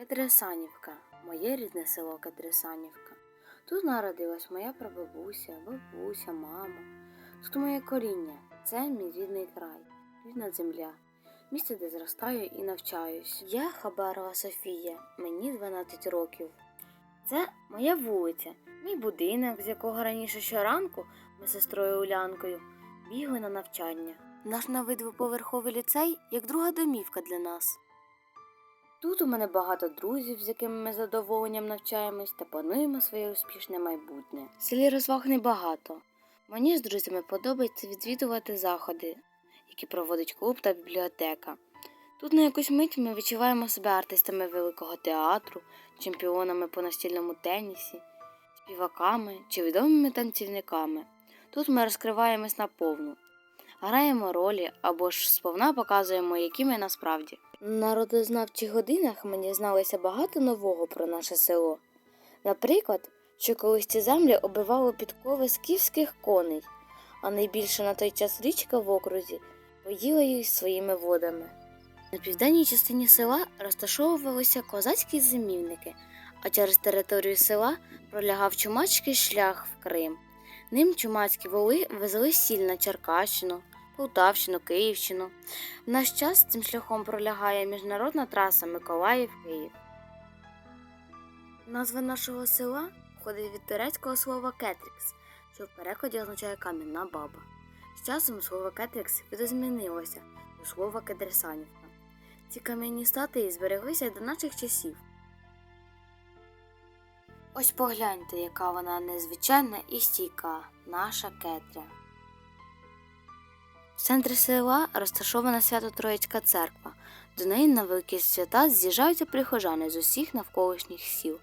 Катресанівка, моє рідне село Катресанівка. Тут народилась моя прабабуся, бабуся, мама. Тут моє коріння, це мій рідний край, рідна земля, місце, де зростаю і навчаюсь. Я Хабарова Софія, мені 12 років. Це моя вулиця, мій будинок, з якого раніше щоранку ми з сестрою Улянкою бігли на навчання. Наш новий двоповерховий ліцей як друга домівка для нас. Тут у мене багато друзів, з якими ми задоволенням навчаємось та плануємо своє успішне майбутнє. В селі розваг небагато. Мені з друзями подобається відвідувати заходи, які проводить клуб та бібліотека. Тут на якусь мить ми відчуваємо себе артистами великого театру, чемпіонами по настільному тенісі, співаками чи відомими танцівниками. Тут ми розкриваємось наповну, граємо ролі або ж сповна показуємо, які ми насправді. На родознавчих годинах мені дізналося багато нового про наше село. Наприклад, що колись ці землі оббивало підкови скіфських коней, а найбільша на той час річка в окрузі поїла їх своїми водами. На південній частині села розташовувалися козацькі зимівники, а через територію села пролягав чумацький шлях в Крим. Ним чумацькі воли везли сіль на Черкащину, Полтавщину, Київщину. В наш час цим шляхом пролягає міжнародна траса Миколаїв-Київ. Назва нашого села входить від турецького слова кетрікс, що в перекладі означає кам'яна баба. З часом слово кетрікс видозмінилося до слова кедресанівка. Ці кам'яні статуї збереглися до наших часів. Ось погляньте, яка вона незвичайна і стійка, наша кетря. В центрі села розташована Свято-Троїцька церква. До неї на великі свята з'їжджаються прихожани з усіх навколишніх сіл,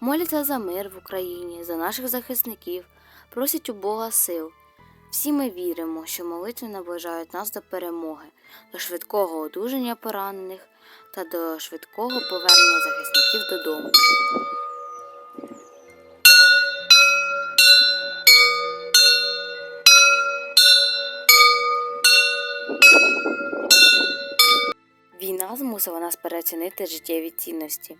моляться за мир в Україні, за наших захисників, просять у Бога сил. Всі ми віримо, що молитви наближають нас до перемоги, до швидкого одужання поранених та до швидкого повернення захисників додому. Змусила нас переоцінити життєві цінності.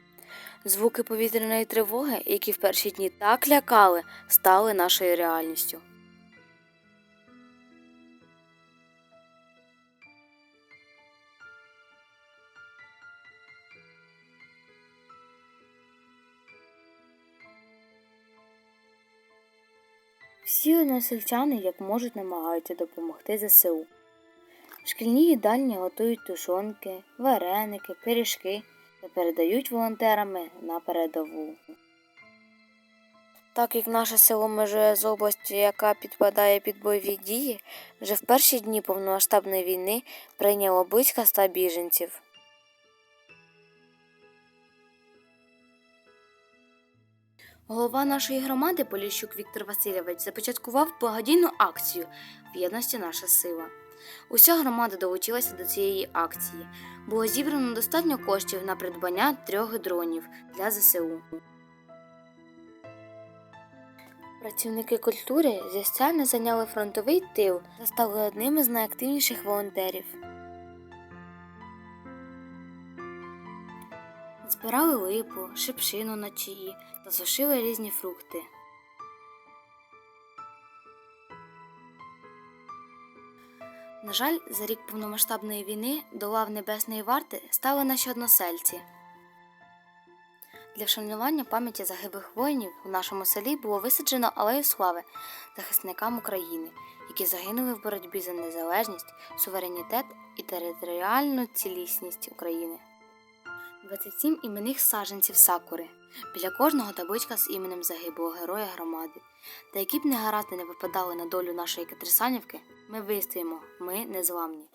Звуки повітряної тривоги, які в перші дні так лякали, стали нашою реальністю. Всі односельчани, як можуть, намагаються допомогти ЗСУ. В шкільній їдальні готують тушонки, вареники, пиріжки та передають волонтерами на передову. Так як наше село межує з областю, яка підпадає під бойові дії, вже в перші дні повномасштабної війни прийняло близько ста біженців. Голова нашої громади Поліщук Віктор Васильович започаткував благодійну акцію в єдності наша сила. Уся громада долучилася до цієї акції. Було зібрано достатньо коштів на придбання трьох дронів для ЗСУ. Працівники культури зі зайняли фронтовий тил та стали одними з найактивніших волонтерів. Збирали липу, шипшину на чаї та сушили різні фрукти. На жаль, за рік повномасштабної війни до лав Небесної варти стали наші односельці. Для вшанування пам'яті загиблих воїнів у нашому селі було висаджено алею слави захисникам України, які загинули в боротьбі за незалежність, суверенітет і територіальну цілісність України. 27 іменних саджанців сакури. Біля кожного табличка з іменем загиблого героя громади. Та які б негаразди не випадали на долю нашої Катерсанівки, ми вистоїмо, ми незламні.